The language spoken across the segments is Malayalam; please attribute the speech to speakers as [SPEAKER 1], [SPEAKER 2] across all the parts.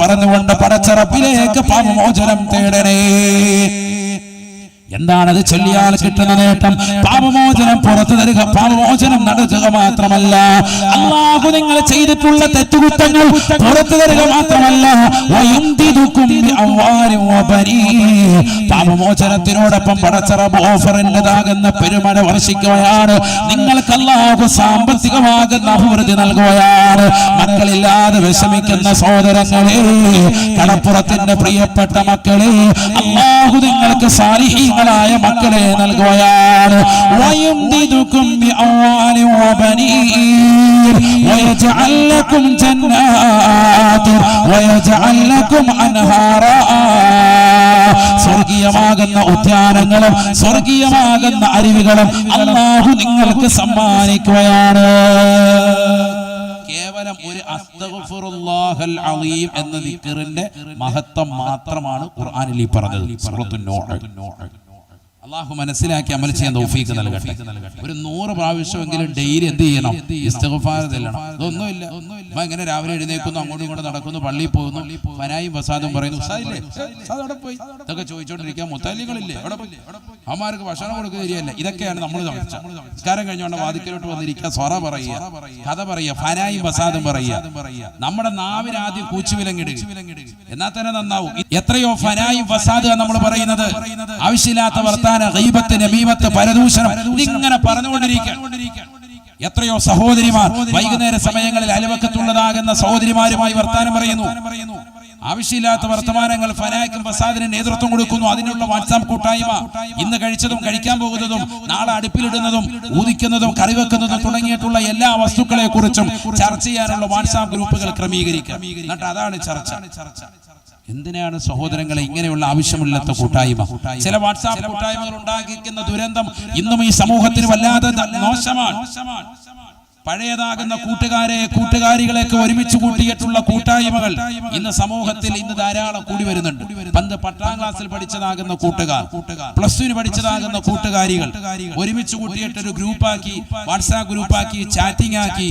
[SPEAKER 1] പറഞ്ഞുകൊണ്ട് പടച്ചറപ്പിലേക്ക് പാപമോചനം തേടണേ. എന്താണത് ചൊല്ലിയാൽ കിട്ടുന്ന നേട്ടം? പാപമോചനം പുറത്തു തരിക പാപമോചനം നടത്തുക മാത്രമല്ല. അള്ളാഹു നിങ്ങൾ ചെയ്തിട്ടുള്ള തെറ്റുകുറ്റങ്ങൾ പുറത്തു തരിക മാത്രമല്ല. പാപമോചനത്തിനോടൊപ്പം പടച്ചറബ് ഓഫറിന്റെതാകുന്ന പെരുമഴ വർഷിക്കുകയാണ്. നിങ്ങൾക്ക് അള്ളാഹു സാമ്പത്തികമാകുന്ന അഭിവൃദ്ധി നൽകുകയാണ്. മക്കളില്ലാതെ വിഷമിക്കുന്ന സഹോദരങ്ങളെ കടപ്പുറത്തിന്റെ പ്രിയപ്പെട്ട മക്കളെ അള്ളാഹു നിങ്ങൾക്ക് സാലിഹീങ്ങളായ മക്കളെ നൽകുകയാണ്. സ്വർഗീയമാകുന്ന ഉദ്യാനങ്ങളും സ്വർഗീയമാകുന്ന അരുവികളും അള്ളാഹു നിങ്ങൾക്ക് സമ്മാനിക്കുകയാണ്. കേവലം ഒരു അസ്തഗ്ഫിറുല്ലാഹൽ എന്ന ദിക്റിന്റെ മഹത്വം മാത്രമാണ് ഖുർആനിൽ പറഞ്ഞത്. സൂറത്തുൻ നൂഹ്. അള്ളാഹു മനസ്സിലാക്കി അമൽ ചെയ്യാൻ തൗഫീക്ക് നൽകട്ടെ. ഒരു നൂറ് പ്രാവശ്യമെങ്കിലും ഡെയിലി എന്ത് ചെയ്യണം? ഇസ്തഗ്ഫാർ ചെല്ലണം ഇതൊന്നുമില്ല. ഇങ്ങനെ രാവിലെ എഴുന്നേക്കുന്നു അങ്ങോട്ടും ഇങ്ങോട്ടും നടക്കുന്നു പള്ളിയിൽ പോകുന്നു. ഫനായും വസാദും പറയുന്നു ഉസ്താദില്ലേ? അവിടെ പോയി. ഇതൊക്കെ ചോദിച്ചോണ്ടിരിക്കാൻ മുത്താലികളില്ലേ അവിടെ പോയി. അമ്മമാർക്ക് ഭക്ഷണം കൊടുക്കുക ശരിയല്ല ഇതൊക്കെയാണ് നമ്മൾ സംസ്കാരം കഴിഞ്ഞുകൊണ്ട് വാതിക്കലോട്ട് വന്നിരിക്കുക സ്വറ പറയുക. കഥ പറയുക. ഫനായും വസാദും പറയുക. നമ്മുടെ നാവിന് ആദ്യം കൂച്ചുവിലങ്ങിടുക എന്നാൽ തന്നെ നന്നാവും. എത്രയോ ഫനായും വസാദ് നമ്മൾ പറയുന്നത്. ആവശ്യമില്ലാത്ത വർത്താന ഇങ്ങനെ പറഞ്ഞുകൊണ്ടിരിക്കുക. എത്രയോ സഹോദരിമാർ വൈകുന്നേര സമയങ്ങളിൽ അലവക്കത്തുള്ളതാകുന്ന സഹോദരിമാരുമായി വർത്തമാനം പറയുന്നു. ആവശ്യമില്ലാത്ത വർത്തമാനങ്ങൾ ഫനായ്ക്കും ഫസാദിന് നേതൃത്വം കൊടുക്കുന്നു. അതിനുള്ള വാട്സാപ്പ് കൂട്ടായ്മ ഇന്ന് കഴിച്ചതും കഴിക്കാൻ പോകുന്നതും നാളെ അടുപ്പിലിടുന്നതും ഊതിക്കുന്നതും കറിവെക്കുന്നതും തുടങ്ങിയിട്ടുള്ള എല്ലാ വസ്തുക്കളെ കുറിച്ചും ചർച്ച ചെയ്യാനുള്ള വാട്സാപ്പ് ഗ്രൂപ്പുകൾ ക്രമീകരിക്കുക. എന്നിട്ട് അതാണ് ചർച്ച. എന്തിനാണ് സഹോദരങ്ങളെ ഇങ്ങനെയുള്ള ആവശ്യമില്ലാത്ത കൂട്ടായ്മ? ചില വാട്സാപ്പ് കൂട്ടായ്മകൾ ഉണ്ടാക്കിക്കുന്ന ദുരന്തം ഇന്നും ഈ സമൂഹത്തിന് വല്ലാതെ മോശമാണ്. പഴയതാകുന്ന കൂട്ടുകാരെ കൂട്ടുകാരികളെയൊക്കെ ഒരുമിച്ച് കൂട്ടിയിട്ടുള്ള കൂട്ടായ്മകൾ ഇന്ന് സമൂഹത്തിൽ ഇന്ന് ധാരാളം കൂടി വരുന്നുണ്ട്. പണ്ട് പത്താം ക്ലാസ്സിൽ പഠിച്ചതാകുന്ന കൂട്ടുകാർ പ്ലസ് ടുവിന് പഠിച്ചതാകുന്ന കൂട്ടുകാരികൾ ഒരുമിച്ച് കൂട്ടിയിട്ട് ഒരു ഗ്രൂപ്പാക്കി വാട്സാപ്പ് ഗ്രൂപ്പാക്കി ചാറ്റിംഗ് ആക്കി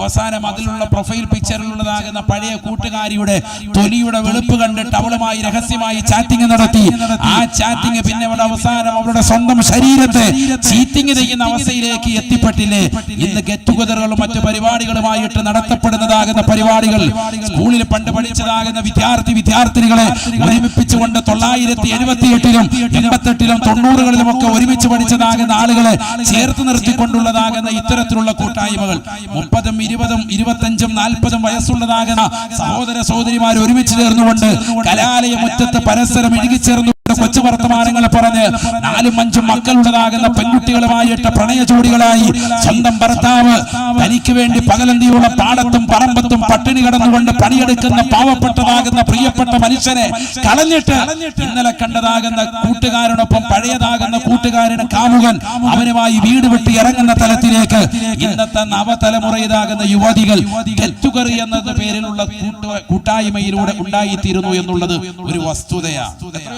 [SPEAKER 1] അവസാനം അതിലുള്ള പ്രൊഫൈൽ പിക്ചറിലുള്ളതാകുന്ന പഴയ കൂട്ടുകാരിയുടെ തൊലിയുടെ വെളുപ്പ് കണ്ടിട്ട് അവളുമായി രഹസ്യമായി ചാറ്റിംഗ് നടത്തി. ആ ചാറ്റിംഗ് പിന്നെ അവിടെ അവസാനം അവരുടെ സ്വന്തം ശരീരത്തെ ചീറ്റിംഗ് ചെയ്യുന്ന അവസ്ഥയിലേക്ക് എത്തിപ്പെട്ടില്ലേ? ഇന്ന് ഗെറ്റ് ടുഗദറുകളും മറ്റു പരിപാടികളുമായിട്ട് നടത്തപ്പെടുന്നതാകുന്ന പരിപാടികൾ സ്കൂളിൽ പണ്ട് പഠിച്ചതാകുന്ന വിദ്യാർത്ഥി വിദ്യാർത്ഥിനികളെ ഒരുമിപ്പിച്ചുകൊണ്ട് തൊള്ളായിരത്തി എഴുപത്തി എട്ടിലും എൺപത്തെട്ടിലും തൊണ്ണൂറുകളിലും ഒക്കെ ഒരുമിച്ച് പഠിച്ചതാകുന്ന ആളുകളെ ചേർത്ത് നിർത്തിക്കൊണ്ടുള്ളതാകുന്ന ഇത്തരത്തിലുള്ള കൂട്ടായ്മകൾ. മുപ്പതും ഇരുപതും ഇരുപത്തഞ്ചും നാൽപ്പതും വയസ്സുള്ളതാകുന്ന സഹോദര സഹോദരിമാർ ഒരുമിച്ച് ചേർന്നുകൊണ്ട് കലാലയ മുറ്റത്ത് പരസ്പരം ഇഴുകിച്ചേർന്നു കൊച്ചു വർത്തമാനങ്ങൾ പറഞ്ഞ് നാലും അഞ്ചും മക്കളുള്ളതാകുന്ന പെൺകുട്ടികളുമായിട്ട് പ്രണയ ജോഡികളായി സ്വന്തം ഭർത്താവ് തനിക്ക് വേണ്ടി പകലന്തിയുള്ള പാടത്തും പറമ്പത്തും പട്ടിണി കിടന്നുകൊണ്ട് പണിയെടുക്കുന്ന പാവപ്പെട്ടതാകുന്ന പ്രിയപ്പെട്ട മനുഷ്യനെ കളഞ്ഞിട്ട് ഇന്നലെ കണ്ടതാകുന്ന കൂട്ടുകാരനൊപ്പം പഴയതാകുന്ന കൂട്ടുകാരന് കാമുകൻ അവനുമായി വീട് വിട്ട് ഇറങ്ങുന്ന തലത്തിലേക്ക് ഇന്നത്തെ നവതലമുറയിതാകുന്ന യുവതികൾ കെറ്റുകറി എന്ന പേരിലുള്ള കൂട്ടു കൂട്ടായ്മയിലൂടെ ഉണ്ടായിത്തീരുന്നു എന്നുള്ളത് ഒരു വസ്തുതയാണ്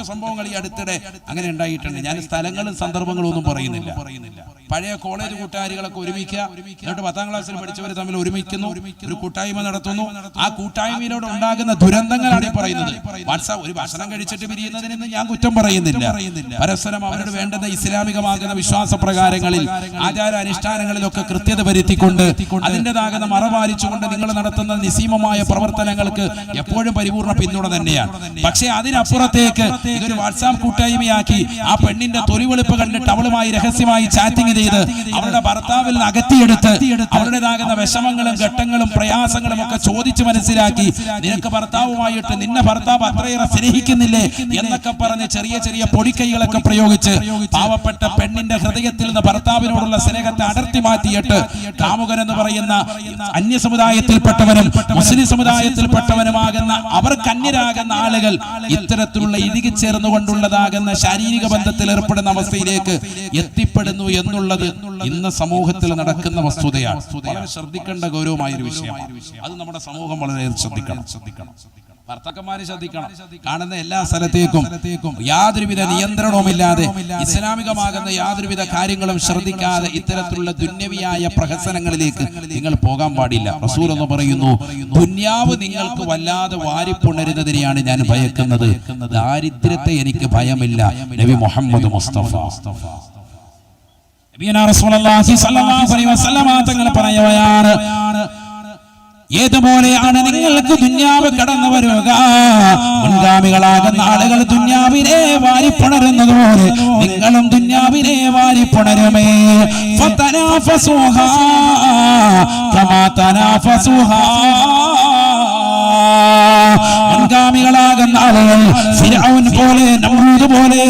[SPEAKER 1] സംഭവങ്ങൾ ഈ അടുത്തിടെ അങ്ങനെ ഉണ്ടായിട്ടുണ്ട്. ഞാൻ സ്ഥലങ്ങളും സന്ദർഭങ്ങളും ഒന്നും പറയുന്നില്ല. പഴയ കോളേജ് കൂട്ടുകാരികളൊക്കെ ഒരുമിക്കുക. എന്നിട്ട് പത്താം ക്ലാസ്സിൽ പഠിച്ചവർ തമ്മിൽ ഒരുമിക്കുന്നു. ഒരു കൂട്ടായ്മ നടത്തുന്നു. ആ കൂട്ടായ്മയിലൂടെ ഉണ്ടാകുന്ന ദുരന്തങ്ങളാണ് ഈ പറയുന്നത്. വാട്സാപ്പ് ഒരു ഭക്ഷണം കഴിച്ചിട്ട് പിരിയുന്നതിനെന്ന് ഞാൻ കുറ്റം പറയുന്നില്ല. പരസ്പരം അവരോട് വേണ്ടുന്ന ഇസ്ലാമികമാകുന്ന വിശ്വാസ പ്രകാരങ്ങളിൽ ആചാര അനുഷ്ഠാനങ്ങളിലൊക്കെ കൃത്യത വരുത്തിക്കൊണ്ട് അതിന്റെതാകുന്ന മറപാലിച്ചുകൊണ്ട് നിങ്ങൾ നടത്തുന്ന നിസീമമായ പ്രവർത്തനങ്ങൾക്ക് എപ്പോഴും പരിപൂർണ പിന്തുണ തന്നെയാണ്. പക്ഷേ അതിനപ്പുറത്തേക്ക് ഇതൊരു കൂട്ടായ്മയാക്കി ആ പെണ്ണിന്റെ തൊലിവെളുപ്പ് കണ്ടിട്ട് അവളുമായി രഹസ്യമായി ചാറ്റിംഗ് ചെയ്ത് അവളുടെ ഭർത്താവിൽ നിന്ന് അകത്തിയെടുത്ത് അവരുടേതാകുന്ന വിഷമങ്ങളും ഘട്ടങ്ങളും പ്രയാസങ്ങളും ഒക്കെ ചോദിച്ചു മനസ്സിലാക്കി നിനക്ക് ഭർത്താവുമായിട്ട് നിന്നെ ഭർത്താവ് അത്രയേറെ സ്നേഹിക്കുന്നില്ലേ? എന്നൊക്കെ പറഞ്ഞ് ചെറിയ ചെറിയ പൊടിക്കൈകളൊക്കെ പ്രയോഗിച്ച് പാവപ്പെട്ട പെണ്ണിന്റെ ഹൃദയത്തിൽ നിന്ന് ഭർത്താവിനോടുള്ള സ്നേഹത്തെ അടർത്തി മാറ്റിയിട്ട് കാമുകൻ എന്ന് പറയുന്ന അന്യ സമുദായത്തിൽപ്പെട്ടവനും മുസ്ലിം സമുദായത്തിൽപ്പെട്ടവനുമാകുന്ന അവർക്ക് അന്യരാകുന്ന ആളുകൾ ഇത്തരത്തിലുള്ള ഇഴുകി ചേർന്നുകൊണ്ടുള്ളതാകുന്ന ശാരീരിക ബന്ധത്തിൽ ഏർപ്പെടുന്ന അവസ്ഥയിലേക്ക് എത്തിപ്പെടുന്നു എന്നുള്ളത് ഇന്ന് സമൂഹത്തിൽ നടക്കുന്ന വസ്തുതയാണ്. ശ്രദ്ധിക്കേണ്ട ഗൗരവമായ ഒരു വിഷയമാണ്. അത് നമ്മുടെ സമൂഹം വളരെ ശ്രദ്ധിക്കണം. ശ്രദ്ധിക്കണം. ഭർത്താക്കന്മാര് ശ്രദ്ധിക്കണം. കാണുന്ന എല്ലാ സ്ഥലത്തേക്കും യാതൊരുവിധ നിയന്ത്രണവുമില്ലാതെ ഇസ്ലാമികമാകുന്ന യാതൊരുവിധ കാര്യങ്ങളും ശ്രദ്ധിക്കാതെ ഇത്തരത്തിലുള്ള ദുന്യവിയായ പ്രഹസനങ്ങളിലേക്ക് നിങ്ങൾ പോകാൻ പാടില്ല. റസൂൽ എന്ന് പറയുന്നു ദുന്യാവ് നിങ്ങൾക്ക് വല്ലാതെ വാരിപ്പുണരുന്നതിനെയാണ് ഞാൻ ഭയക്കുന്നത്. ദാരിദ്ര്യത്തെ എനിക്ക് ഭയമില്ല. നബി മുഹമ്മദ് മുസ്തഫ.
[SPEAKER 2] തങ്ങൾ പറയുകയാണ് ഏതുപോലെയാണ് നിങ്ങൾക്ക് ദുന്യാവ് കടന്നു വരിക? മുൻഗാമികളാകുന്ന ആളുകൾ ദുന്യാവിനെ വാരിപ്പുണരുന്നത് പോലെ നിങ്ങളും ദുന്യാവിനെ വാരിപ്പുണരുമേ. ഫതനാഫസുഹാ കമാ തനാഫസുഹാ മുൻഗാമികളാകുന്ന പോലെ പോലെ പോലെ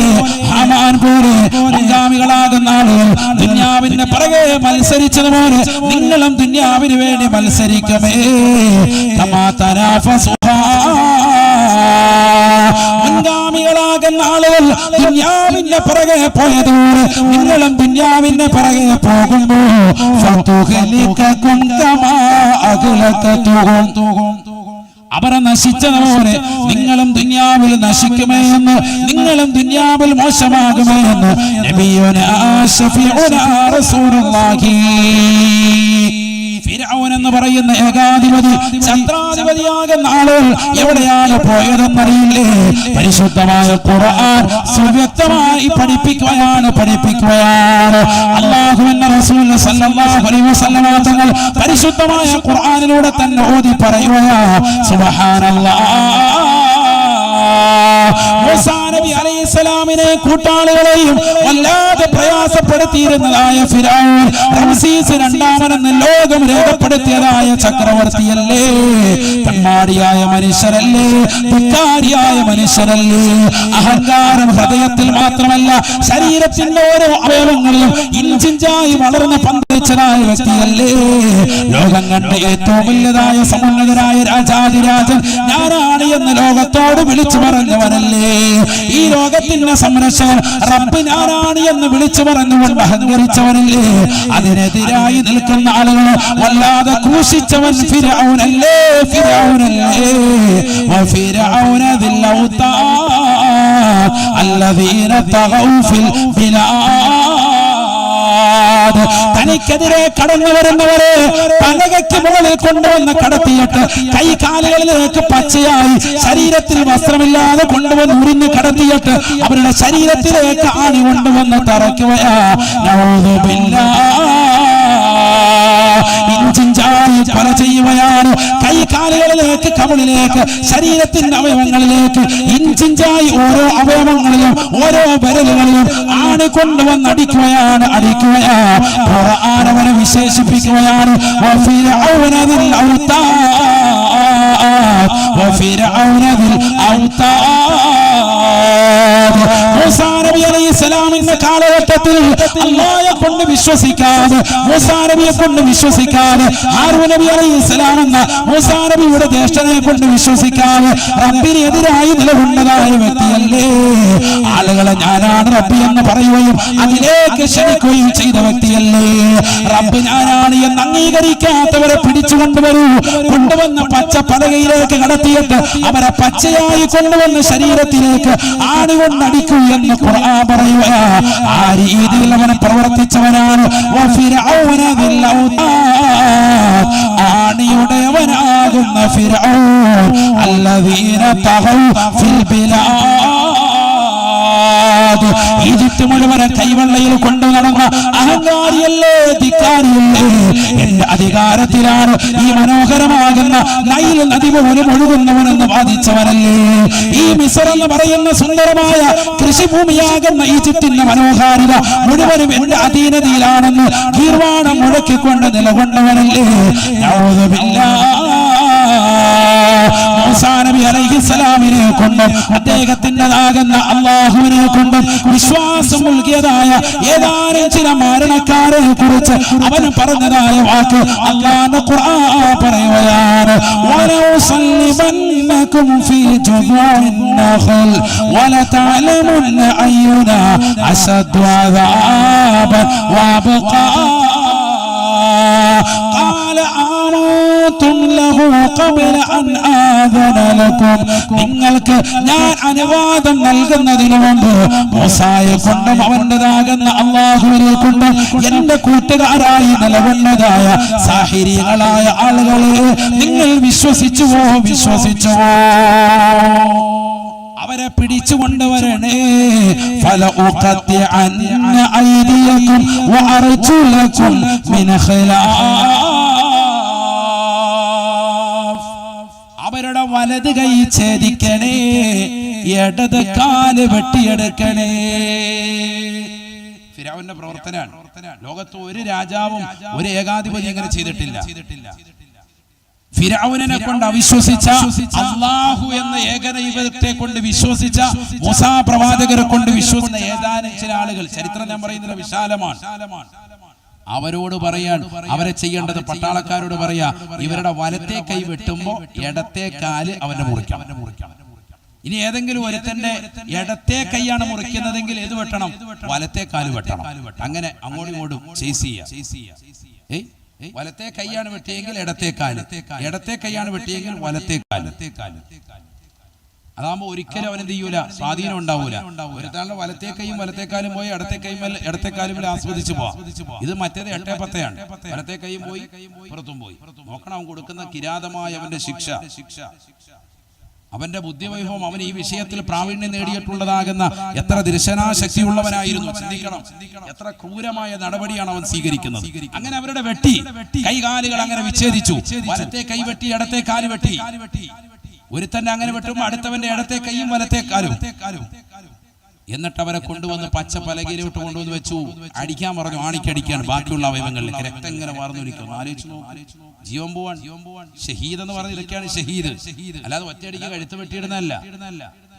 [SPEAKER 2] മത്സരിച്ചതുപോലെ നിങ്ങളും ദുന്യാവിന് വേണ്ടി മത്സരിക്കമേ. മുൻഗാമികളാകുന്ന ആളുകൾ ദുന്യാവിന്റെ പിറകെ പോയതോടെ നിങ്ങളും ദുന്യാവിന്റെ പിറകെ പോകുമ്പോ അകലത്തെ തൂകും അഖിലക്കത്തുഹും അവരെ നശിച്ചതുപോലെ നിങ്ങളും ദുന്യാവിൽ നശിക്കുമേ എന്ന് നിങ്ങളും ദുന്യാവിൽ മോശമാകുമേ എന്ന് നബിയുനാ ശഫീഉനാ റസൂലുള്ളാഹി. ഫിർഔൻ എന്ന് പറയുന്ന ഏകാധിപതി ചന്ദ്രാധിപതിയാകുന്ന ആളുകൾ എവിടെയാണ് പോയതെന്നറിയില്ലേ? പരിശുദ്ധമായ ഖുർആൻ സുവ്യക്തമായി പഠിപ്പിക്കുകയാണ് പഠിപ്പിക്കുകയാണ്. അള്ളാഹുവിന്റെ റസൂൽ സല്ലല്ലാഹു അലൈഹി വസല്ലമ തങ്ങൾ പരിശുദ്ധമായ ഖുർആനിലൂടെ തന്നെ ഓതി പറയുകയാ സുബ്ഹാനല്ലാഹ്. മൂസാ നബി അലൈഹിസ്സലാമിനെ കൂട്ടാളികളെയും വല്ലാതെ പ്രയാസപ്പെടുത്തിയിരുന്നതായ ഫിറഔൻ റംസീസ് രണ്ടാമനെന്ന് ലോകം രേഖപ്പെടുത്തിയതായ ചക്രവർത്തിയല്ലേ? തമ്മാടിയായ മനുഷ്യരല്ലേ? ധിക്കാരിയായ മനുഷ്യരല്ലേ? അഹങ്കാരം ഹൃദയത്തിൽ മാത്രമല്ല ശരീരത്തിന്റെ ഓരോ അവയവങ്ങളിലും ഇഞ്ചിഞ്ചായി വളർന്ന് പന്തലിച്ചതായ വ്യക്തിയല്ലേ ലോകം കണ്ട ഏറ്റവും വലുതായ സമുന്നതരായ രാജാതിരാജൻ ഞാനാണ് എന്ന് ലോകത്തോട് വിളിച്ചു പറഞ്ഞവനല്ലേ ഈ ലോകത്തിന്റെ സംരക്ഷകൻ റബ്ബ് ഞാനാണ് എന്ന് വിളിച്ചു പറഞ്ഞുകൊണ്ട് അഹങ്കരിച്ചവനല്ലേ അതിനെതിരായി നിൽക്കുന്ന ആളുകൾ വല്ലാതെ ക്രൂശിച്ചവൻ ഫിരൗനല്ലേ ഫിരൗനല്ലേ وفرعون ذي الأوتاد الذين طغوا في البلاد തനിക്കെതിരെ കടന്നു വരുന്നവരെ പലകയ്ക്ക് മുകളിൽ കൊണ്ടുവന്ന് കടത്തിയിട്ട് കൈ കാലുകളിലേക്ക് പച്ചയായി ശരീരത്തിൽ വസ്ത്രമില്ലാതെ കൊണ്ടുവന്ന് ഉരിഞ്ഞ് കടത്തിയിട്ട് അവരുടെ ശരീരത്തിലേക്ക് ആണി കൊണ്ടുവന്ന് തറയ്ക്കുകയാ. ഇഞ്ചിഞ്ചായി കൊല ചെയ്യുകയാണ്. കൈകാലുകളിലേക്ക് കവിളിലേക്ക് ശരീരത്തിന്റെ അവയവങ്ങളിലേക്ക്. ഇഞ്ചിഞ്ചായി ഓരോ അവയവങ്ങളിലും ഓരോ വിരലുകളിലും ആണ് കൊണ്ടുവന്ന് അടിക്കുകയാണ് അടിക്കുകയാണ്. ഖുർആാനവനെ വിശേഷിപ്പിക്കുകയാണ്. കാലം കൂട്ടത്തിൽ അള്ളാഹെ കൊണ്ട് വിശ്വസിക്കാതെ മൂസാ നബിയെ കൊണ്ട് വിശ്വസിക്കാതെ ആർവ നബി അലൈഹിസ്സലാം എന്ന മൂസാ നബിയുടെ ദേഷ്ടനെ കൊണ്ട് വിശ്വസിക്കാതെ റബ്ബിനെതിരായി നിലകൊണ്ടതായ വ്യക്തിയല്ലേ? ആളുകളെ ഞാനാണ് റബ്ബി എന്ന് പറയുകയും അതിലേക്ക് ക്ഷണിക്കുകയും ചെയ്ത വ്യക്തിയല്ലേ? റബ്ബ് ഞാനാണ് എന്ന് അംഗീകരിക്കാത്തവരെ പിടിച്ചു കൊണ്ടുവരൂ കൊണ്ടുവന്ന പച്ച പലകയിലേക്ക് കടത്തിയിട്ട് അവരെ പച്ചയായി കൊണ്ടുവന്ന ശരീരത്തിലേക്ക് ആണുകൊണ്ടടിക്കൂ എന്ന് ഖുർആൻ പറയുക. ആര് രീതിയിൽ അവൻ പ്രവർത്തിച്ചവനാണ്. ആണിയുടയവനാകുന്ന ഫിർഔൻ അല്ലദീന തഗൗ ഫിൽ ബിലാദ്. ഈജിപ്ത് മുഴുവൻ കൈവെള്ളയിൽ കൊണ്ടു നടന്ന അഹങ്കാരിയല്ലേ ധിക്കാരിയല്ലേ? എന്റെ അധികാരത്തിലാണ് ഈ മനോഹരമാകുന്ന നൈൽ നദി പോലും ഒഴുകുന്നവനെന്ന് വാദിച്ചവനല്ലേ? ഈ മിസർ എന്ന് പറയുന്ന സുന്ദരമായ കൃഷിഭൂമിയാകുന്ന ഈജിപ്തിന്റെ മനോഹാരിത മുഴുവനും എന്റെ അധീനതയിലാണെന്ന് കീർവാണം മുഴക്കിക്കൊണ്ട് നിലകൊണ്ടവനല്ലേ? നബി അലൈഹിസ്സലാമിനെ കൊണ്ടും അദ്ദേഹത്തിൻ്റെതാകുന്ന അള്ളാഹുവിനെ കൊണ്ടും വിശ്വാസം നൽകിയതായ ഏതാനും ചില മരണക്കാരെ കുറിച്ച് അവൻ പറഞ്ഞതായ വാക്ക് അള്ളാന്റെ ഖുർആൻ പറയുകയാണ് ولأصلبنكم في جذوع النخل ولتعلمن أينا أشد عذابا وأبقى قال آمنوا നിങ്ങൾക്ക് ഞാൻ അനുവാദം നൽകുന്നതിന് മുമ്പ് മോസായെ കൊണ്ടും അവന്റെതാകുന്ന അള്ളാഹുവിനെ കൊണ്ട് എന്റെ കൂട്ടുകാരായി നിലകൊണ്ടതായ സാഹചര്യങ്ങളായ ആളുകളെ നിങ്ങൾ വിശ്വസിച്ചുവോ? വിശ്വസിച്ചുവോ? അവരെ പിടിച്ചു കൊണ്ടുവരണേ ഫല ഉഖത്തി അന്ന ഐദിയക്കും മിൻ ഖിലാഫ് വലത് കൈ ഛേദിക്കണേ ഇടത് കാൽ വെട്ടിയെടുക്കണേ. ഫിരാവിന്റെ പ്രവർത്തനമാണ്. ലോകത്ത് ഒരു രാജാവും ഒരു ഏകാധിപതി ഇങ്ങനെ ചെയ്തിട്ടില്ല. ഫിരാവുനെ കൊണ്ട് അവിശ്വസിച്ച അള്ളാഹു എന്ന ഏകദൈവത്തെ കൊണ്ട് വിശ്വസിച്ച മുസാ പ്രവാചകരെ കൊണ്ട് വിശ്വസിച്ച ഏതാനും ചില ആളുകൾ. ചരിത്രം ഞാൻ പറയുന്നത് വിശാലമാണ്. അവരോട് പറയാൻ അവരെ ചെയ്യേണ്ടത് പട്ടാളക്കാരോട് പറയാ ഇവരുടെ വലത്തെ കൈ വെട്ടുമ്പോ ഇടത്തെ കാൽ അവന്റെ മുറിക്കണം. ഇനി ഏതെങ്കിലും ഒരുത്തന്റെ ഇടത്തെ കൈയാണ് മുറിക്കുന്നതെങ്കിൽ ഏത് വെട്ടണം? വലത്തെ കാൽ വെട്ടണം. അങ്ങനെ അങ്ങോട്ടും ഇങ്ങോട്ടും ചേസ് ചെയ്യാം. വലത്തെ കൈയാണ് വെട്ടിയെങ്കിൽ ഇടത്തെ കാൽ. ഇടത്തെ കൈയാണ് വെട്ടിയെങ്കിൽ വലത്തെ കാൽ. അതാകുമ്പോ ഒരിക്കലും അവൻ എന്ത് ചെയ്യൂല? സ്വാധീനം ഉണ്ടാവൂല. ഒരുത്താളുടെ വലത്തെ കൈയും വലത്തെ കാലും പോയി ഇടത്തെ കൈമൽ ഇടത്തേക്കാലും കാലും ആസ്വദിച്ചു പോവാം. ഇത് മറ്റേത് എട്ടേ പത്തയാണ്. വലത്തേ കൈയും പോയി പുറത്തും പോയി. നോക്കണം അവൻ കൊടുക്കുന്ന കിരാതമായ അവന്റെ ശിക്ഷ. ശിക്ഷ. അവന്റെ ബുദ്ധിവൈഭവം അവൻ ഈ വിഷയത്തിൽ പ്രാവീണ്യം നേടിയിട്ടുള്ളതാകുന്ന എത്ര ദർശനാശക്തിയുള്ളവനായിരുന്നു ചിന്തിക്കണം. എത്ര ക്രൂരമായ നടപടിയാണ് അവൻ സ്വീകരിക്കുന്നത്. അങ്ങനെ അവരുടെ വെട്ടി കൈകാലുകൾ അങ്ങനെ വിച്ഛേദിച്ചു. വലത്തെ കൈ വെട്ടി ഇടത്തെ കാൽ വെട്ടി. ഒരുത്തന്റെ അങ്ങനെ വെട്ടുമ്പോൾ അടുത്തവന്റെ ഇടത്തെ കൈയും വലത്തെ കാലും എന്നിട്ട് അവരെ കൊണ്ടുവന്ന് പച്ച പലകയിലോട്ട് കൊണ്ടുവന്ന് വെച്ചു. അടിക്കാൻ പറഞ്ഞു ആണിക്കടിക്കാൻ ബാക്കിയുള്ള അവയവങ്ങളിലേക്ക് രക്തം ഇങ്ങനെ വാർന്നൊലിക്കുന്നു ആലോചിച്ചു. ജീവൻ പോവാൻ. ഷഹീദ് എന്ന് പറഞ്ഞ ഇതൊക്കെയാണ് ഷഹീദ്. അല്ലാതെ ഒറ്റയടിക്ക് കഴുത്ത് വെട്ടിയിടുന്നതല്ല.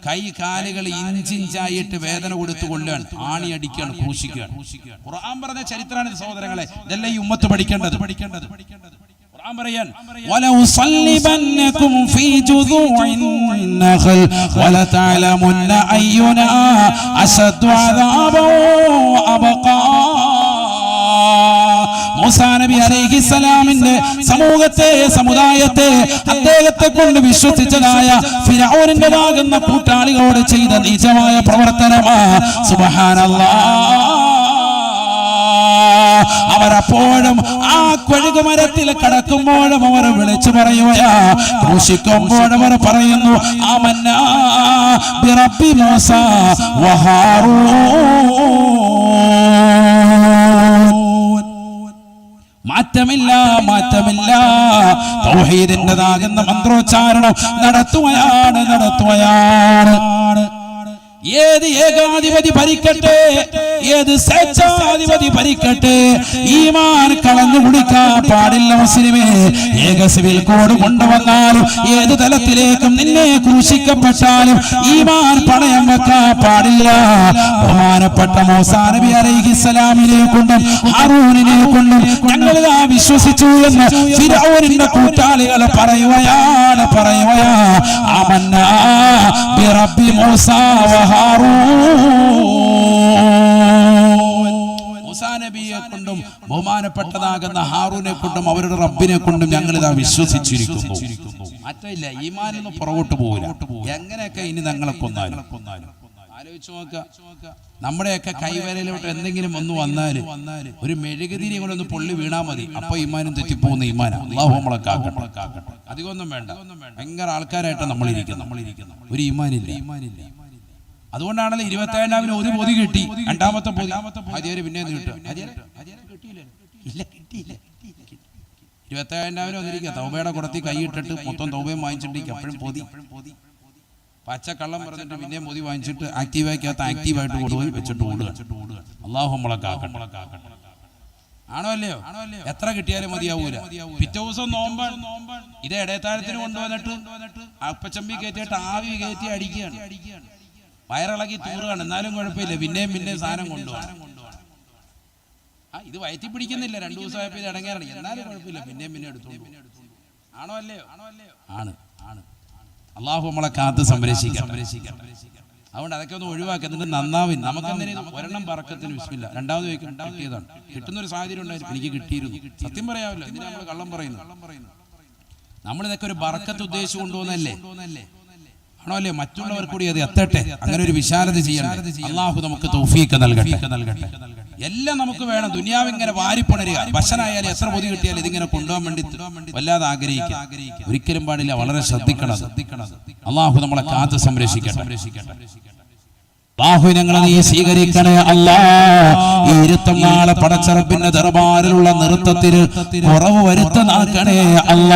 [SPEAKER 2] കൈ കാലുകൾ ഇഞ്ചിഞ്ചായിട്ട് വേദന കൊടുത്തു കൊല്ലുകയാണ്. ആണി അടിക്കുകയാണ് ക്രൂശിക്കുകയാണ്. ഖുർആൻ പറഞ്ഞ ചരിത്രമാണ് സഹോദരങ്ങളെ. ഇതെല്ലാം ഈ ഉമ്മത്ത് പഠിക്കേണ്ടത്. പഠിക്കേണ്ടത് പറയാൻ
[SPEAKER 3] ولأصلبنكم في جذوع النخل ولتعلمن أينا أشد عذابا وأبقى
[SPEAKER 2] മൂസാ നബി അലൈഹിസ്സലാമിന്റെ സമൂഹത്തെ സമുദായത്തെ അദ്ദേഹത്തെ കൊണ്ട് വിശ്വസിച്ചതായ ഫിറഔനിന്റേതാകുന്ന കൂട്ടാളികളോട് ചെയ്ത നീചമായ പ്രവർത്തനമാ സുബ്ഹാനല്ലാ അവരപ്പോഴും ആ കഴുകുമരത്തിൽ കടക്കുമ്പോഴും അവർ വിളിച്ചു പറയുകയാ ക്രൂശിക്കുമ്പോഴും അവർ പറയുന്നു മൂസ മാറ്റമില്ല മാറ്റമില്ല. തൗഹീദിന്റെതാകുന്ന മന്ത്രോച്ചാരണം നടത്തുകയാണ് നടത്തുകയാണ്. ഏത് ഏകാധിപതി ഭരിക്കട്ടെ? ഏത് സ്വേച്ഛാധിപതി ഭരിക്കട്ടെ? ഈമാൻ കളഞ്ഞു കുടിക്കാൻ പാടില്ല മുസ്ലിമേ. ഏക സിവിൽ കോഡ് കൊണ്ടുവന്നാലും ഏത് തലത്തിലേക്കും നിന്നെ ക്രൂശിക്കപ്പെട്ടാലും ഈമാൻ പണയം വെക്കാൻ പാടില്ല. ബഹുമാനപ്പെട്ട മോസാനബി അലൈഹിസ്സലാമിനെ കൊണ്ടും അറൂനിനെ കൊണ്ടും ഞങ്ങൾ ആ വിശ്വസിച്ചു എന്ന് ഫിറഔനിന്റെ കൂട്ടാളികൾ പറയുകയാണ് പറയുകയാ അമന്നാ ബിറബ്ബി മൂസാ നബിയെ കൊണ്ടും ബഹുമാനപ്പെട്ടതാകുന്ന ഹാറൂനെ കൊണ്ടും അവരുടെ റബ്ബിനെ കൊണ്ടും ഞങ്ങൾ ഇതാ വിശ്വസിച്ചിരിക്കുന്നു. മാറ്റമില്ല ഈമാനൊന്നും പുറകോട്ട് പോകില്ല എങ്ങനെയൊക്കെ ഇനി ഞങ്ങളെ കൊന്നാലും? ആലോചിച്ചു നോക്കുക നമ്മുടെയൊക്കെ കൈവരയിലോട്ട് എന്തെങ്കിലും ഒന്ന് വന്നാൽ ഒരു മെഴുകുതിരി കൂടെ ഒന്ന് പൊള്ളി വീണാ മതി. അപ്പൊ ഇമാനും തെറ്റിപ്പോകുന്ന ഇമാന അള്ളാഹു നമ്മളെ കാക്കട്ടെ. അധികമൊന്നും വേണ്ട. ഭയങ്കര നമ്മൾ നമ്മളിരിക്കുന്ന ഒരു ഇമാനില്ല ഇമാനില്ല അതുകൊണ്ടാണല്ലോ ഇരുപത്തേഴാമിന് ഒരു പൊതി കിട്ടി. രണ്ടാമത്തെ പൊതി. ഹരിയര് പിന്നെ ഇല്ല കിട്ടിയില്ല ഇരുപത്തേഴാമിന് വന്നിരിക്കുക. തൗബയുടെ കുടത്തി കൈയിട്ടിട്ട് മൊത്തം തൗബയും വാങ്ങിച്ചിട്ട് അപ്പോഴും പൊതി. പച്ച കള്ളം പറഞ്ഞിട്ട് പിന്നെ പൊതി വാങ്ങിച്ചിട്ട് ആക്റ്റീവാക്കകത്ത് ആക്റ്റീവായിട്ട് കൊണ്ടുപോയി വെച്ചിട്ട് ഓടുക. അള്ളാഹു നമ്മളെ ആണോ അല്ലയോ? എത്ര കിട്ടിയാലും മതിയാവൂല. പിറ്റേ ദിവസം നോമ്പ് ഇത് ഇടയത്താരത്തിന് കൊണ്ടുവന്നിട്ട് അപ്പച്ചമ്പി കയറ്റിയിട്ട് ആവി കയറ്റി അടിക്കുകയാണ്. വയറിളകി തൂറുകയാണ് എന്നാലും കുഴപ്പമില്ല. പിന്നെയും പിന്നെയും സാധനം കൊണ്ടുപോകണം. ആ ഇത് വയറ്റി പിടിക്കുന്നില്ല. രണ്ടു ദിവസമായപ്പോ ഇത് ഇടങ്ങേറാണ്. എന്നാലും കുഴപ്പമില്ല. പിന്നെയും പിന്നെ അല്ലേ ആണോ അല്ലയോ? ആണ്. ആണ്. അള്ളാഹു നമ്മളെ കാത്ത് സംരക്ഷിക്കാം. സംരക്ഷിക്കാം അതുകൊണ്ട് അതൊക്കെ ഒന്ന് ഒഴിവാക്കി എന്നിട്ട് നന്നാവിൻ നമുക്ക് ഒരെണ്ണം പറക്കത്തിന് വിശ്വമില്ല രണ്ടാമത് കിട്ടിയതാണ്. കിട്ടുന്ന ഒരു സാഹചര്യം ഉണ്ടായിരുന്നു എനിക്ക് കിട്ടിയിരുന്നു. സത്യം പറയാമല്ലോ. എന്തിനാ നമ്മൾ കള്ളം പറയുന്നു
[SPEAKER 1] നമ്മൾ ഇതൊക്കെ ഒരു ബറക്കത്ത് ഉദ്ദേശിച്ചു കൊണ്ടുപോകുന്നല്ലേ ആണോ? അല്ലേ? മറ്റുള്ളവർ കൂടി അത് എത്തട്ടെ? അങ്ങനെ ഒരു വിശാലത ചെയ്യണം അള്ളാഹു നമുക്ക് തൗഫീക്ക് നൽകട്ടെ. നൽകട്ടെ. എല്ലാം നമുക്ക് വേണം. ദുനിയാവ് ഇങ്ങനെ വാരിപ്പണരുക. ഭക്ഷണമായാലും എത്ര പൊതി കിട്ടിയാലും ഇതിങ്ങനെ കൊണ്ടുപോകാൻ വേണ്ടി വല്ലാതെ ആഗ്രഹിക്കുക. ഒരിക്കലും പാടില്ല വളരെ ശ്രദ്ധിക്കണം. ശ്രദ്ധിക്കണം. അള്ളാഹു നമ്മളെ കാത്ത് സംരക്ഷിക്കട്ടെ. സംരക്ഷിക്കട്ടെ.
[SPEAKER 2] ബാഹു ഞങ്ങളെ നീ സ്വീകരിക്കണേ അല്ല. ഈ ഇരുത്തം നാളെ പടച്ചറപ്പിന്റെ ദർബാറിലുള്ള നൃത്തത്തിൽ കുറവ് വരുത്തനാക്കണേ അല്ല.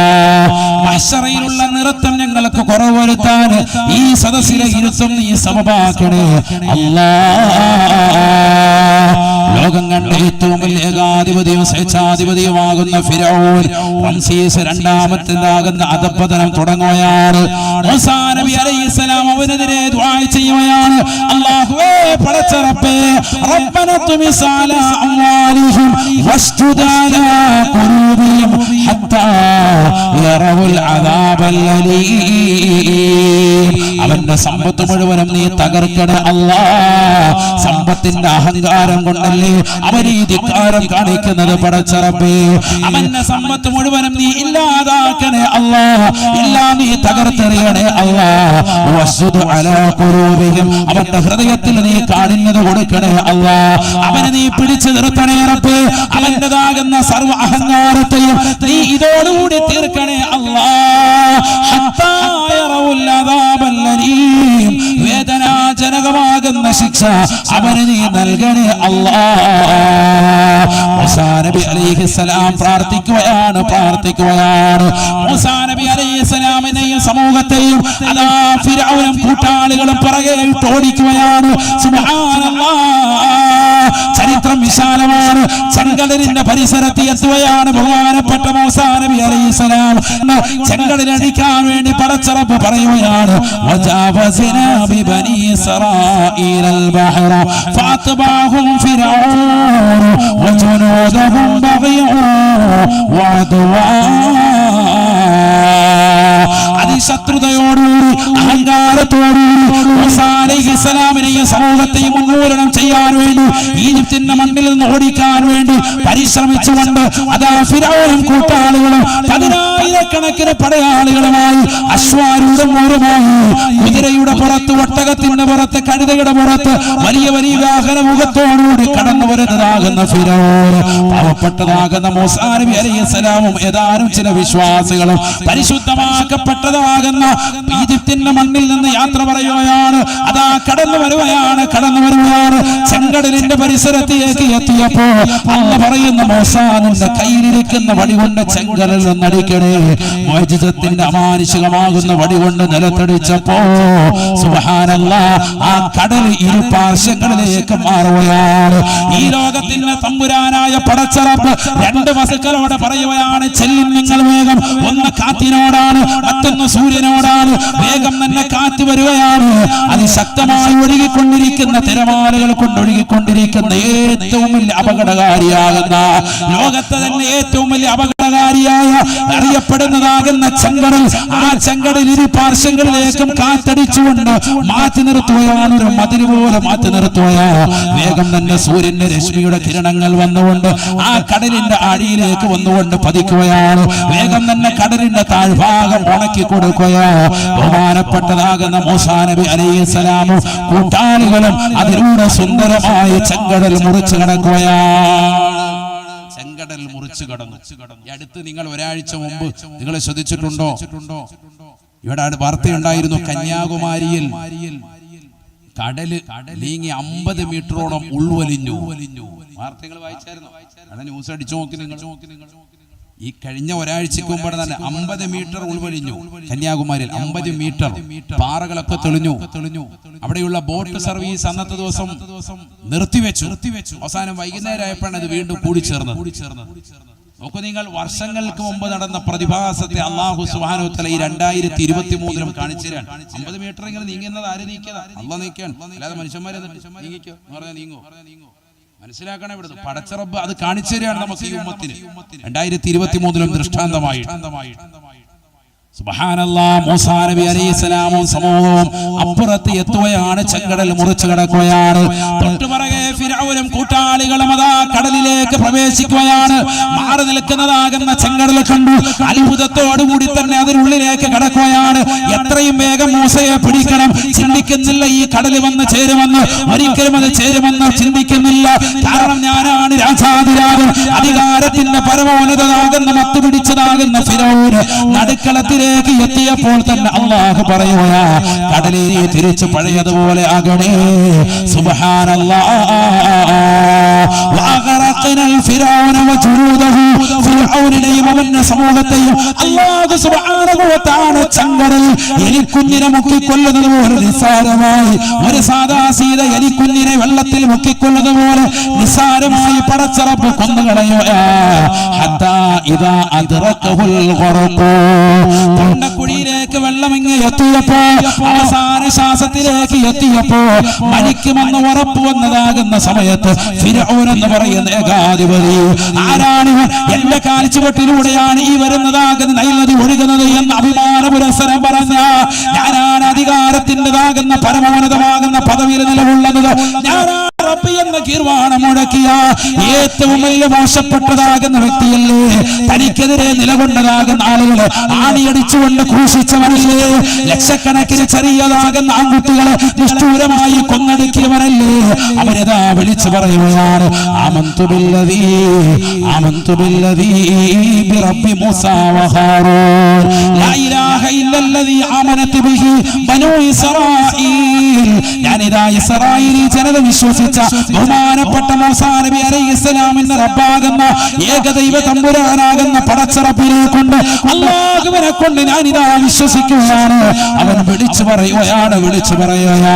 [SPEAKER 2] മഷറയിലുള്ള നൃത്തം ഞങ്ങൾക്ക് കുറവ് വരുത്താൻ ഈ സദസ്സിലെ ഇരുത്തം നീ സമമാക്കണേ അല്ലാ. ലോകം കണ്ട ഏറ്റവും വലിയ ഏകാധിപതിയും സ്വേച്ഛാധിപതിയുമാകുന്ന ഫിറോൻ റംസീസ് രണ്ടാമത്തേതാകുന്ന അധപ്പതനം തുടങ്ങുകയാണ്. അവനെതിരെ ചെയ്യുകയാണ്. അല്ലാഹുവേ പടച്ചറപ്പേ റബ്ബന തുമിസ് അലാ അംവാലിഹിം വസ്ജുദ് അലാ ഹത്താ യറവുൽ അദാബൽ അലീം അവന്റെ സമ്പത്ത് മുഴുവനും നീ തകർക്കണ അല്ല. സമ്പത്തിന്റെ അഹങ്കാരം കൊണ്ടല്ലേ ധിക്കാരം കാണിക്കുന്നത് പടച്ചറപ്പേ അവന്റെ സമ്പത്ത് മുഴുവനും നീ ഇല്ലാതാക്കണേ അല്ല. ഇല്ലാ നീ തകർത്തെറിയണേ അല്ല. അവന്റെ ഹൃദയത്തിൽ നീ കാണിഞ്ഞത് കൊടുക്കണേ അല്ല. അവനെ നീ പിടിച്ചു നിർത്തണേ റബ്ബേ. അവന്റേതാകുന്ന സർവ അഹങ്കാരത്തെയും നീ ഇതോടുകൂടി തീർക്കണേ അല്ലാ. അലീം വേദനാജനകമാകുന്ന ശിക്ഷ അവന് നീ നൽകണേ അല്ലാ. നബി അലൈഹിസ്സലാം പ്രാർത്ഥിക്കുകയാണ് പ്രാർത്ഥിക്കുകയാണ്. നബി അലൈഹിസ്സലാമിനെയും സമൂഹത്തെയും അതാ ഫിർഔനും കൂട്ടാളികളും പിറകെ ഓടിക്കുകയാണ്. സുബ്ഹാനല്ലാഹ് ചരിത്രം വിശാലമാണ് ചെങ്കടലിന്റെ പരിസരത്ത് എത്തുകയാണ് ബഹുമാനപ്പെട്ട മൂസാ നബി അലൈഹിസ്സലാം ചെങ്കടലടിക്കാൻ വേണ്ടി പടച്ചറപ്പ് പറയുകയാണ് വജാവസിനാ ബിബനി ഇസ്രായീൽ البحر فأتبعهم فرعون وجنودهم بغيا وعدوا അതിശത്രുതയോടുകൂടി അഹങ്കാരത്തോടുകൂടി ഇസ്ലാമിനെയും സമൂഹത്തെയും ഉന്മൂലനം ചെയ്യാൻ വേണ്ടി ഈജിപ്തിന്റെ മണ്ണിൽ നിന്ന് ഓടിക്കാൻ വേണ്ടി പരിശ്രമിച്ചുകൊണ്ട് അതാ ഫിറൗനും കൂട്ടാളികളും പതിനായിരക്കണക്കിന് പടയാളികളുമായി അശ്വാരൂഢന്മാരുമായി കുതിരയുടെ പുറത്ത് ഒട്ടകത്തിന്റെ പുറത്ത് കഴുതയുടെ പുറത്ത് വലിയ വലിയ വാഹന മുഖത്തോടുകൂടി കടന്നു വരുന്നതാകുന്ന ഫിറോൻ പാവപ്പെട്ടതാകുന്ന മൂസാ നബി അലൈഹിസ്സലാമും ഏതാനും ചില വിശ്വാസികളും പരിശുദ്ധമാക്കപ്പെട്ടതാകുന്ന ഈജിപ്തിന്റെ മണ്ണിൽ നിന്ന് യാത്ര പറയുകയാണ്. അതാ കടന്നു വരുകയാണ് കടന്നു വരുകയാണ്. ചെങ്കടലിന്റെ പരിസരത്തേക്ക് എത്തിയപ്പോ അന്ന് പറയുന്ന മോസാ നിന്റെ കയ്യിലിരിക്കുന്ന വടി കൊണ്ട് ചെങ്കടലിൽ നിന്നടിക്കണേ മോചിതത്തിന്റെ അമാനുഷികമാകുന്ന വടി കൊണ്ട് നിലത്തടിച്ചപ്പോ സുഹാനല്ല ആ കടൽ ഇരു പാർശ്വങ്ങളിലേക്ക് മാറുകയാണ്. ഈ ലോകത്തിന്റെ തമ്പുരാനായ പടച്ചറപ്പ് രണ്ട് വസുക്കളോട് പറയുകയാണ് ചെല്ലും നിങ്ങൾ വേഗം ഒന്ന് കാറ്റിനോടാണ് മറ്റൊന്ന് സൂര്യനോടാണ് വേഗം തന്നെ കാറ്റ് വരികയാണ്. അതിശക്തമായി ഒഴുകിക്കൊണ്ടിരിക്കുന്ന തിരമാലകൾ കൊണ്ടൊഴുകിക്കൊണ്ടിരിക്കുന്ന ഏറ്റവും വലിയ അപകടകാരിയാകുന്ന ലോകത്തെ തന്നെ ഏറ്റവും വലിയ അപകടകാരിയായ അറിയപ്പെടുന്നതാകുന്ന ചെങ്കടൽ ആ ചെങ്കടൽ ഇരു പാർശ്വങ്ങളിലേക്കും കാത്തടിച്ചുകൊണ്ട് മാറ്റി നിർത്തുകയാണ് ഒരു മതിൽ പോലെ മാറ്റി നിർത്തുകയാ വേഗം തന്നെ സൂര്യന്റെ രശ്മിയുടെ കിരണങ്ങൾ വന്നുകൊണ്ട് ആ കടലിന്റെ അടിയിലേക്ക് വന്നുകൊണ്ട് പതിക്കുകയാണ്. വേഗം തന്നെ കടലിന്റെ താഴ്ഭാഗം ഉണക്കി കൊടുക്കുകയോ ബഹുമാനപ്പെട്ടതാകുന്ന മൂസാനബി നബി അലൈഹിസ്സലാമും കൂട്ടാളികളും അതിലൂടെ സുന്ദരമായ ചെങ്കടൽ മുറിച്ചു കിടക്കുകയാണ്.
[SPEAKER 1] ചെങ്കടൽ മുറിച്ചു കടന്നു. അടുത്ത് നിങ്ങൾ ഒരാഴ്ച മുമ്പ് നിങ്ങൾ ശ്രദ്ധിച്ചിട്ടുണ്ടോ? ഇവിടെ വാർത്തയുണ്ടായിരുന്നു. കന്യാകുമാരിയിൽ കടൽ നീങ്ങി അമ്പത് മീറ്ററോളം ഉൾവലിഞ്ഞു. വാർത്തകൾ വായിച്ചായിരുന്നു? ന്യൂസ് അടിച്ചു നോക്കി നിങ്ങൾ. ഈ കഴിഞ്ഞ ഒരാഴ്ചക്ക് മുമ്പ് തന്നെ അമ്പത് മീറ്റർ ഉൾവഴിഞ്ഞു കന്യാകുമാരിയിൽ അമ്പത് മീറ്റർ. പാറകളൊക്കെ തെളിഞ്ഞു. തെളിഞ്ഞു അവിടെയുള്ള ബോട്ട് സർവീസ് അന്നത്തെ ദിവസം നിർത്തിവെച്ചു. നിർത്തിവെച്ചു. അവസാനം വൈകുന്നേരം ആയപ്പോഴാണ് അത് വീണ്ടും കൂടിച്ചേർന്നത്. നോക്കൂ നിങ്ങൾ വർഷങ്ങൾക്ക് മുമ്പ് നടന്ന പ്രതിഭാസത്തെ അള്ളാഹു സുഹാനോത്തല ഈ രണ്ടായിരത്തി ഇരുപത്തി മൂന്നിലും കാണിച്ചു തരാൻ അമ്പത് മീറ്റർ ഇങ്ങനെ നീങ്ങുന്നത് ആര് നീക്കിയതാ? അല്ല നീക്കാൻ അല്ലാതെ മനുഷ്യന്മാരെ നീങ്ങിക്കോ? നീങ്ങോ. നീങ്ങോ? മനസ്സിലാക്കണം ഇവിടുന്ന്. പടച്ചറബ് അത് കാണിച്ചു തരികയാണ് നമുക്ക് ഈ ഉമ്മത്തിന്. രണ്ടായിരത്തി ഇരുപത്തി മൂന്നിലും ദൃഷ്ടാന്തമായി
[SPEAKER 2] സുബ്ഹാനല്ലാ മൂസാ നബി അലൈഹിസ്സലാമും സമൂഹവും അപ്പുറത്ത് എത്തുകയാണ് ചെങ്കടൽ മുറിച്ചു കിടക്കുകയാണ്. തൊട്ടുപുറകെ ഫിരൗനും കൂട്ടാളികളും അതാ കടലിലേക്ക് പ്രവേശിക്കുകയാണ്. മാറി നിൽക്കുന്നതാകുന്ന ചെങ്കടൽ കണ്ടു. അത്ഭുതത്തോടുകൂടി തന്നെ അതിനുള്ളിലേക്ക് കടക്കുകയാണ്. എത്രയും വേഗം മൂസയെ പിടിക്കണം. ചിന്തിക്കുന്നില്ല ഈ കടൽ വന്ന് ചേരുമെന്ന്. ഒരിക്കലും അത് ചേരുമെന്ന് ചിന്തിക്കുന്നില്ല. കാരണം ഞാനാണ് രാജാതിരാജൻ. അധികാരത്തിന്റെ പരമോന്നതാകുന്ന മത്തുപിടിച്ചതാകുന്ന ഫിറോന്. കടലിലേക്ക് എത്തിയപ്പോൾ തന്നെ അള്ളാഹ് പറയുക കടലേ തിരിച്ചു പഴയതുപോലെ ആകണേ. സുബഹാനല്ലാ. വെള്ളത്തിൽ കൊന്നുകളയോ തൊണ്ടക്കുഴിയിലേക്ക് വെള്ളം ഇങ്ങ് എത്തിയപ്പോ അവസാന ശ്വാസത്തിലേക്ക് എത്തിയപ്പോ മരിക്കുമെന്ന് ഉറപ്പ് വന്നതാകുന്ന സമയത്ത് ഫിർഔൻ എന്ന് പറയുന്ന ഏകാധിപതി ആരാണ് എന്റെ കാൽച്ചുവട്ടിലൂടെയാണ് ഈ വരുന്നതാകുന്ന നൈനദി ഒഴുകുന്നത് എന്ന് അഭിമാന പുരസ്സരം പറഞ്ഞ ഞാനാണ് അധികാരത്തിന്റെതാകുന്ന പരമോന്നതമാകുന്ന പദവിയിൽ നിലകൊള്ളുന്നത്. ഞാനാണ് റബ്ബ് എന്ന കീർവാണ മുഴക്കിയ. ഏറ്റവും വലിയ മോശപ്പെട്ടതാകുന്ന വ്യക്തിയല്ലേ? തനിക്കെതിരെ നിലകൊണ്ടതാകുന്ന ആളുകൾ ആണിയടിച്ചുകൊണ്ട് ക്രൂശിച്ചവനല്ലേ ലക്ഷക്കണക്കിന് ചെറിയതാകുന്ന ആൺകുട്ടികളെ നിഷ്ഠൂരമായി കൊന്നടുക്കിയവനല്ലേ അവരിതാ വിളിച്ചു പറയുകയാണ് ആമന്തുബില്ലതീ ആമന്തുബില്ലതീ ജനത വിശ്വസിച്ച ബഹുമാനപ്പെട്ട മൂസാ നബി അലൈഹിസ്സലാമിന്റെ റബ്ബാകുന്ന ഏകദൈവ തമ്പുരാനാകുന്ന പടച്ചറപ്പിനെ കൊണ്ട് അള്ളാഹുവിനെ കൊണ്ട് ഞാൻ ഇതാ വിശ്വസിക്കുകയാണ്. അവൻ വിളിച്ചു പറയുകയാണ് വിളിച്ചു പറയുകയാ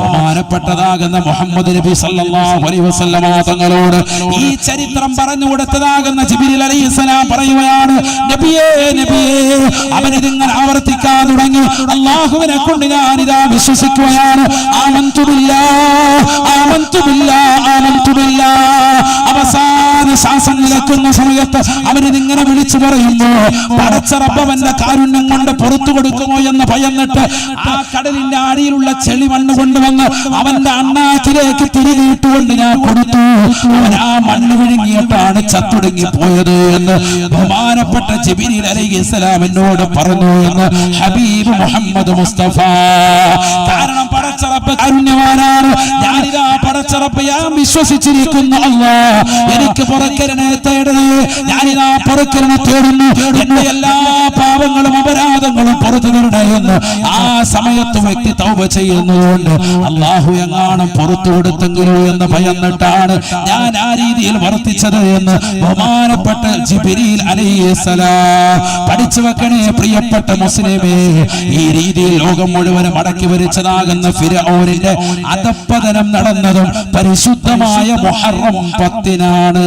[SPEAKER 2] ബഹുമാനപ്പെട്ടതാകുന്ന മുഹമ്മദ് നബി സല്ലല്ലാഹു അലൈഹി വസല്ലമ തങ്ങളോട് ഈ ചരിത്രം പറഞ്ഞു കൊടുത്തതാകുന്ന ജിബിരിൽ അലൈഹിസ്സലാം പറയുകയാണ് നബിയേ നബിയേ അവൻ ഇതിങ്ങനെ ആവർത്തിക്കാൻ തുടങ്ങി. അള്ളാഹുവിനെ കൊണ്ട് ഞാനിതാ വിശ്വസിക്കുകയാണ്. ആമന്തുമില്ല ആമന്തു അവസാന ശ്വാസം നിലക്കുന്ന സമയത്ത് അവനിതിങ്ങനെ വിളിച്ചു പറയുന്നു പടച്ചറപ്പവന്റെ കാരുണ്യം കൊണ്ട് പുറത്തു കൊടുക്കുമോ എന്ന് ഭയന്നിട്ട് ആ കടലിന്റെ അടിയിലുള്ള ചെളി മണ്ണ് കൊണ്ടുവന്ന് അവന്റെ അണ്ണാക്കിലേക്ക് തിരികെയിട്ടുകൊണ്ട് ഞാൻ കൊടുത്തു. അവൻ ആ മണ്ണ് വിഴുങ്ങിയിട്ടാണ് ചത്തുടങ്ങി പോയത് എന്ന് ബഹുമാനപ്പെട്ട ജിബിരിൽ അലൈഹി ഇസ്ലാം എന്നോട് പറഞ്ഞു എന്ന് ഹബീബ് മുഹമ്മദ് മുസ്തഫ. കാരണം പടച്ചറപ്പ് കരുണ്യവാനാണ്. ഞാനിതാ പടച്ചറപ്പ് ഞാൻ വിശ്വസിച്ചിരിക്കുന്നു അല്ലോ. എനിക്ക് പുറക്കരനെ തേടണേ ഞാനിതാ പുറക്കരനെ തേടുന്നു. എന്റെ എല്ലാ പാപങ്ങളും അപരാധങ്ങളും പുറത്തു തരണേ ആ സമയത്ത് വ്യക്തി തൗപ ചെയ്യുന്നതുകൊണ്ട് അള്ളാഹു എങ്ങാനും പുറത്തു കൊടുത്തെങ്കിലോ എന്ന് ഭയന്നിട്ടാണ് ഞാൻ ആ രീതിയിൽ വർത്തിച്ചത് എന്ന് ബഹുമാനപ്പെട്ട ജിബിരിയിൽ അലൈഹിസ്സലാം പഠിച്ചു വെക്കണേ പ്രിയപ്പെട്ട മുസ്ലിമേ ഈ രീതിയിൽ ലോകം മുഴുവനും അടക്കി വരിച്ചതാകുന്ന ഫിരൗനിന്റെ അധപ്പതനം നടന്നതും പരിശുദ്ധമായ മുഹറം പത്തിനാണ്.